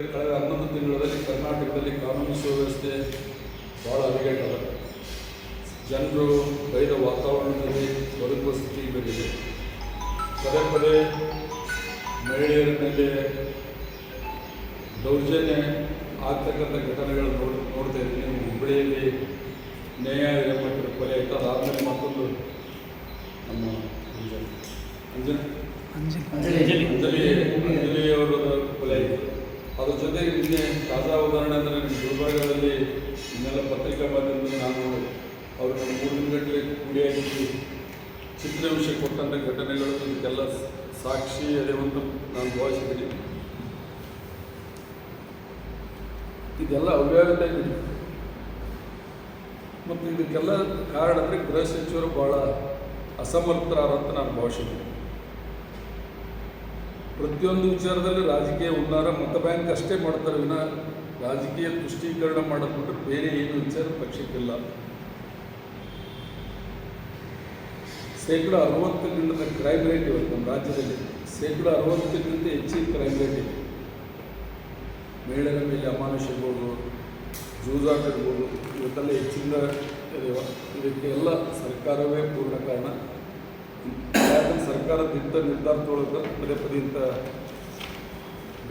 ಕಳೆದ ಹನ್ನೊಂದು ತಿಂಗಳಲ್ಲಿ ಕರ್ನಾಟಕದಲ್ಲಿ ಕಾನೂನು ಸುವ್ಯವಸ್ಥೆ ಭಾಳ ಹದಗೆಟ್ಟದ. ಜನರು ಬೈದ ವಾತಾವರಣದಲ್ಲಿ ಬದುಕುವ ಸ್ಥಿತಿ ಬಂದಿದೆ ಪದೇ ಪದೇ ಮಹಿಳೆಯರ ಮೇಲೆ ದೌರ್ಜನ್ಯ ಆಗ್ತಕ್ಕಂಥ ಘಟನೆಗಳು ನೋಡಿ ನೋಡ್ತಾ ಇದ್ದೀನಿ. ಹುಬ್ಬಳ್ಳಿಯಲ್ಲಿ ನ್ಯಾಯಾಲಯ ಮಟ್ಟದ ಕೊಲೆ ಆಯಿತು ಅದಾದಮೇಲೆ ಮತ್ತೊಂದು ನಮ್ಮ ಅಂಜನ್. ಅಂಜನ್? ಅಂಜಲಿ. ಅಂಜಲಿಯವರ ಕೊಲೆ ಆಯಿತು ಅದ್ರ ಜೊತೆಗೆ ನಿನ್ನೆ ತಾಜಾ ಉದಾಹರಣೆ ಅಂದರೆ ನಿಮ್ಮ ಗುಲ್ಬರ್ಗದಲ್ಲಿ ಇನ್ನೆಲ್ಲ ಪತ್ರಿಕಾ ಮಾಧ್ಯಮದಲ್ಲಿ ನಾನು ಅವರು ನಮ್ಮ ಮೂರು ದಿನಗಟ್ಟಲೆ ಕೂಡಿಯಾಗಿ ಚಿತ್ರವಿಷಯ ಕೊಟ್ಟಂಥ ಘಟನೆಗಳು ಇದಕ್ಕೆಲ್ಲ ಸಾಕ್ಷಿ ಅದೇವಂತ ನಾನು ಭಾವಿಸಿದ್ದೀನಿ. ಇದೆಲ್ಲ ಅವ್ಯಾಗತ ಇದೆ ಮತ್ತು ಇದಕ್ಕೆಲ್ಲ ಕಾರಣ ಅಂದರೆ ಗೃಹ ಸಚಿವರು ಭಾಳ ಅಸಮರ್ಥರಾದಂತ ನಾನು ಭಾವಿಸಿದ್ದೀನಿ. ಪ್ರತಿಯೊಂದು ವಿಚಾರದಲ್ಲಿ ರಾಜಕೀಯ ಉನ್ನಾರ ಮತ ಬ್ಯಾಂಕ್ ಅಷ್ಟೇ ಮಾಡ್ತಾರೆ ವಿನ. ರಾಜಕೀಯ ತುಷ್ಟೀಕರಣ ಮಾಡೋದು ಬೇರೆ ಏನು ವಿಚಾರ ಪಕ್ಷಕ್ಕಿಲ್ಲ. ಶೇಕಡ ಅರವತ್ತಕ್ಕಿಂತ ಕ್ರೈಮ್ ರೇಟ್ ಇವತ್ತು ನಮ್ಮ ರಾಜ್ಯದಲ್ಲಿ. ಶೇಕಡ ಅರವತ್ತಕ್ಕಿಂತ ಹೆಚ್ಚಿನ ಕ್ರೈಮ್ ರೇಟ್ ಇದೆ. ಮಹಿಳೆಯರ ಮೇಲೆ ಅಮಾನುಷ ಇರ್ಬೋದು, ಜೂಜಾಟ ಇರ್ಬೋದು, ಇವತ್ತೆಲ್ಲ ಹೆಚ್ಚಿನ ಇದಕ್ಕೆಲ್ಲ ಸರ್ಕಾರವೇ ಪೂರ್ಣ ಕಾರಣ. ಯಾಕಂದ್ರೆ ಸರ್ಕಾರ ದಿಟ್ಟ ನಿರ್ಧಾರ ಪದೇ ಪದೇ ಇಂಥ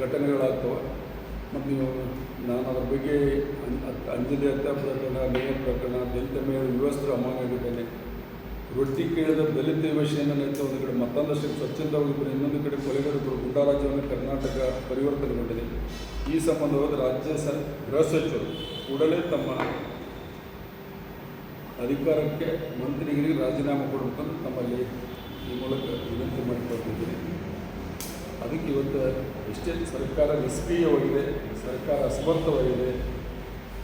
ಘಟನೆಗಳಾಗ್ತವೆ. ಮತ್ತು ನೀವು ನಾನು ಅದ್ರ ಬಗ್ಗೆ ಅಂಜಲಿ ಹತ್ಯೆ ಪ್ರಕರಣ, ಮೇಯರ್ ಪ್ರಕರಣ, ದಲಿತ ಮೇಯರ್ ವ್ಯವಸ್ಥೆ ಅಮಾನ್ಯ ವೃತ್ತಿ ಕೇಳಿದ ದಲಿತ ವಿಷಯನ ನಡೀತಾ ಒಂದು ಕಡೆ ಮತ್ತೊಂದಷ್ಟು ಸ್ವಚ್ಛಂದವಾಗಿದ್ದರೆ ಇನ್ನೊಂದು ಕಡೆ ಕೊಲೆಗಡಕರು ಗುಂಡಾರಾಜ್ಯವನ್ನು ಕರ್ನಾಟಕ ಪರಿವರ್ತನೆಗೊಂಡಿದೆ. ಈ ಸಂಬಂಧವಾದ ರಾಜ್ಯ ಸರ್ ಗೃಹ ಸಚಿವರು ಕೂಡಲೇ ತಮ್ಮ ಅಧಿಕಾರಕ್ಕೆ ಮಂತ್ರಿಗಳಿಗೆ ರಾಜೀನಾಮೆ ಕೊಡಬೇಕಂತ ತಮ್ಮಲ್ಲಿ ಈ ಮೂಲಕ ವಿನಂತಿ ಮಾಡಿಕೊಳ್ತಿದ್ದೀನಿ. ಅದಕ್ಕೆ ಇವತ್ತು ಎಷ್ಟೇ ಸರ್ಕಾರ ನಿಷ್ಕ್ರಿಯವಾಗಿದೆ, ಸರ್ಕಾರ ಅಸಮರ್ಥವಾಗಿದೆ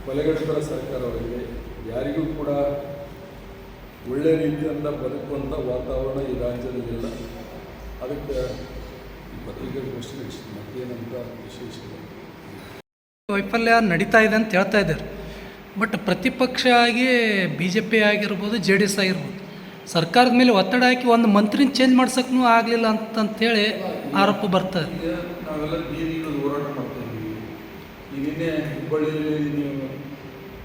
ಕೊಲೆಗಡಿತರ ಸರ್ಕಾರವಾಗಿದೆ, ಯಾರಿಗೂ ಕೂಡ ಒಳ್ಳೆಯ ರೀತಿಯಿಂದ ಬದುಕುವಂಥ ವಾತಾವರಣ ಈ ರಾಜ್ಯದಲ್ಲಿಲ್ಲ ಅದಕ್ಕೆ ಪತ್ರಿಕಾಗೋಷ್ಠಿ ಮತ್ತೇನಂತ ವಿಶೇಷ ವೈಫಲ್ಯ ನಡೀತಾ ಇದೆ ಅಂತ ಹೇಳ್ತಾ ಇದ್ದಾರೆ. ಬಟ್ ಪ್ರತಿಪಕ್ಷ ಆಗಿ ಬಿ ಜೆ ಪಿ ಆಗಿರ್ಬೋದು, ಜೆ ಡಿ ಎಸ್ ಆಗಿರ್ಬೋದು, ಸರ್ಕಾರದ ಮೇಲೆ ಒತ್ತಡ ಹಾಕಿ ಒಂದು ಮಂತ್ರಿನ ಚೇಂಜ್ ಮಾಡ್ಸೋಕ್ಕೂ ಆಗಲಿಲ್ಲ ಅಂತಂಥೇಳಿ ಆರೋಪ ಬರ್ತದೆ ಈಗ ಹುಬ್ಬಳ್ಳಿಯಲ್ಲಿ ನೀವು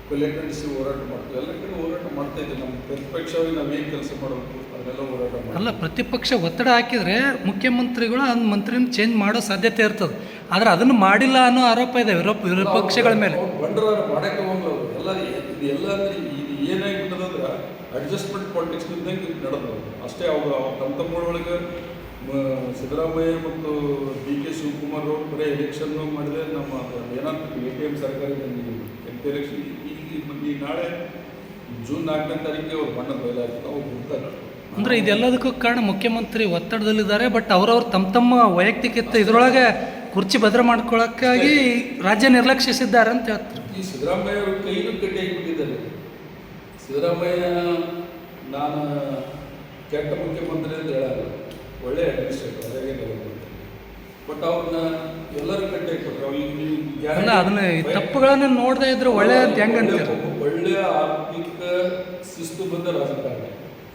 ಕೊಲೆ ಖಂಡಿಸಿ ಹೋರಾಟ ಮಾಡ್ತೀವಿ. ಎಲ್ಲ ಕಡೆ ಹೋರಾಟ ಮಾಡ್ತಾ ಇದ್ದೀವಿ. ನಮ್ಮ ಪ್ರತಿಪಕ್ಷವಾಗಿ ನಾವೇನು ಕೆಲಸ ಮಾಡಬೇಕು ಅದನ್ನೆಲ್ಲ ಹೋರಾಟ ಮಾಡಿ ಅಲ್ಲ ಪ್ರತಿಪಕ್ಷ ಒತ್ತಡ ಹಾಕಿದರೆ ಮುಖ್ಯಮಂತ್ರಿಗಳು ಆ ಮಂತ್ರಿನ ಚೇಂಜ್ ಮಾಡೋ ಸಾಧ್ಯತೆ ಇರ್ತದೆ. ಆದರೆ ಅದನ್ನು ಮಾಡಿಲ್ಲ ಅನ್ನೋ ಆರೋಪ ಇದೆ ವಿರೋಪ ವಿಪಕ್ಷಗಳ ಮೇಲೆ. ಬಂಡವಾಳ ಮಾಡಕ್ಕೆ ಹೋಗಲ್ಲ ಎಲ್ಲ ಇದು ಎಲ್ಲ ಅಂದ್ರೆ ಇದು ಏನಾಗ್ಬಿಟ್ಟದಂದ್ರೆ ಅಡ್ಜಸ್ಟ್ಮೆಂಟ್ ಪಾಲಿಟಿಕ್ಸ್ ಇದ್ದಂಗೆ ನಡೆದವರು ಅಷ್ಟೇ ಅವರು ತಮ್ಮ ತಮ್ಮೊಳಗೆ ಸಿದ್ದರಾಮಯ್ಯ ಮತ್ತು ಡಿ ಕೆ ಶಿವಕುಮಾರ್ ಅವರು ಬರೀ ಎಲೆಕ್ಷನ್ನು ಮಾಡಿದ್ರೆ ನಮ್ಮ ಏನಾಗ್ತದೆ ಎ ಟಿ ಎಂ ಸರ್ಕಾರ ಎಂ ಪಿ ಎಲೆಕ್ಷನ್ ಈಗ ಈ ನಾಳೆ ಜೂನ್ ನಾಲ್ಕನೇ ತಾರೀಕಿಗೆ ಅವ್ರು ಬಣ್ಣ ಬಯಲಾಗ್ತದೆ ಅವ್ರು ಬಿಡ್ತಾರೆ ಅಂದ್ರೆ ಇದೆಲ್ಲದಕ್ಕೂ ಕಾರಣ ಮುಖ್ಯಮಂತ್ರಿ ಒತ್ತಡದಲ್ಲಿದ್ದಾರೆ ಬಟ್ ಅವರವ್ರು ತಮ್ಮ ತಮ್ಮ ವೈಯಕ್ತಿಕ ಇದರೊಳಗೆ ಕುರ್ಚಿ ಭದ್ರ ಮಾಡ್ಕೊಳ್ಳೋಕ್ಕಾಗಿ ರಾಜ್ಯ ನಿರ್ಲಕ್ಷಿಸಿದ್ದಾರೆ ಅಂತ ಹೇಳ್ತಾರೆ. ಈ ಸಿದ್ದರಾಮಯ್ಯ ಅವರು ಕೈಲು ಕಟ್ಟಿ ಬಿಟ್ಟಿದ್ದಾರೆ ಸಿದ್ದರಾಮಯ್ಯ ನಾನು ಕೆಟ್ಟ ಮುಖ್ಯಮಂತ್ರಿ ಅಂತ ಹೇಳಲ್ಲ. ಒಳ್ಳೆ ಅಡ್ಮಿನಿಸ್ಟ್ರೇಟರ್ ಅದೇ ಬಟ್ ಅವ್ರನ್ನ ಎಲ್ಲರೂ ಕಟ್ಟಿ ಕೊಟ್ಟರು ಅವ್ರಿಗೆ ಅಲ್ಲ ಅದನ್ನ ಈ ತಪ್ಪುಗಳನ್ನು ನೋಡದೇ ಇದ್ರೆ ಒಳ್ಳೆ ಅಂತ ಹೆಂಗೆ ಅಂತೀರ? ಒಳ್ಳೆಯ ಆರ್ಥಿಕ ಶಿಸ್ತುಬದ್ಧ ರಾಜಕಾರಣಿ.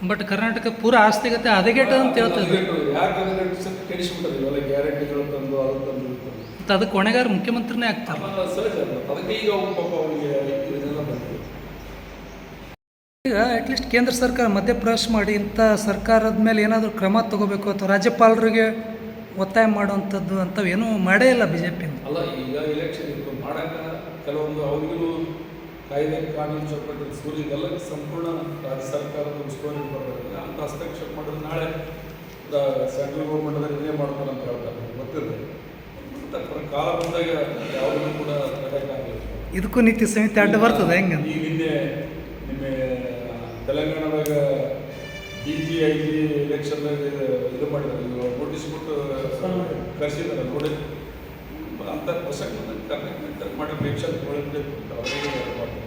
ಬಟ್ ಕರ್ನಾಟಕ ಪೂರ ಆಸ್ತಿಗತೆ ಹದಗೆಟ್ಟ ಅಂತ ಹೇಳ್ತದೆ ಯಾಕೆ ಕೆಡಿಸ್ಬಿಟ್ಟಾರೆ ಇವೆಲ್ಲ ಗ್ಯಾರಂಟಿಗಳು ತಂದು ಅದು ತಂದು ಇದು ತಂದು. ಮತ್ತು ಅದಕ್ಕೆ ಹೊಣೆಗಾರ ಮುಖ್ಯಮಂತ್ರಿನೇ ಆಗ್ತಾರೆ. ಆಮೇಲೆ ಸರ್. ಅದಕ್ಕೆ ಈಗ ಅವ್ರು ಪಾಪ ಅವರಿಗೆ ಇದನ್ನೆಲ್ಲ ಬಂದಿದೆ. ಈಗ ಅಟ್ಲೀಸ್ಟ್ ಕೇಂದ್ರ ಸರ್ಕಾರ ಮಧ್ಯಪ್ರವೇಶ ಮಾಡಿ ಇಂಥ ಸರ್ಕಾರದ ಮೇಲೆ ಏನಾದರೂ ಕ್ರಮ ತಗೋಬೇಕು ಅಥವಾ ರಾಜ್ಯಪಾಲರಿಗೆ ಒತ್ತಾಯ ಮಾಡುವಂಥದ್ದು ಅಂಥವೇನೂ ಮಾಡೇ ಇಲ್ಲ ಬಿ ಜೆ ಪಿ ಅಲ್ಲ ಈಗ ಎಲೆಕ್ಷನ್ ಇತ್ತು. ಮಾಡಾಕ ಕೆಲವೊಂದು ಅವರಿಗೂ ಕಾಯ್ದೆ ಕಾನೂನು ಚೌಕಟ್ಟು ಸ್ಕೂಲಿಗೆಲ್ಲ ಸಂಪೂರ್ಣ ರಾಜ್ಯ ಸರ್ಕಾರದ ಒಂದು ಸ್ಟೋರಿ ಬರ್ತದೆ. ಅಂತ ಹಸ್ತಕ್ಷೇಪ ಮಾಡಿದ್ರೆ ನಾಳೆ ಸೆಂಟ್ರಲ್ ಗೌರ್ಮೆಂಟ್ ಇದೇ ಮಾಡ್ತಾರೆ ಅಂತ ಹೇಳ್ತಾರೆ. ಗೊತ್ತಿದೆ ಕಾಲ ಬಂದಾಗ ಯಾವುದೂ ಕೂಡ ತಡೆಯಕ್ಕಾಗಲ್ಲ ಇದಕ್ಕೂ ನೀತಿ ಸಂಹಿತೆ ಅಡ್ಡ ಬರ್ತದೆ ಹೆಂಗೆ ಈಗ ನಿನ್ನೆ ನಿಮ್ಮ ತೆಲಂಗಾಣದಾಗ ಡಿ ಜಿ ಐ ಜಿ ಎಲೆಕ್ಷನ್ದಾಗ ಇದು ಮಾಡಿದ್ರು. ನೋಟಿಸ್ ಕೊಟ್ಟು ಕರೆಸಿದ್ದಾರೆ ನೋಡಿ ಅಂತ ಪ್ರಸಂಗ ಕರ್ನಾಟಕ ಮಾಡಿ ಎಲೆಕ್ಷನ್ ಒಳಗಡೆ ಅವರಿಗೆ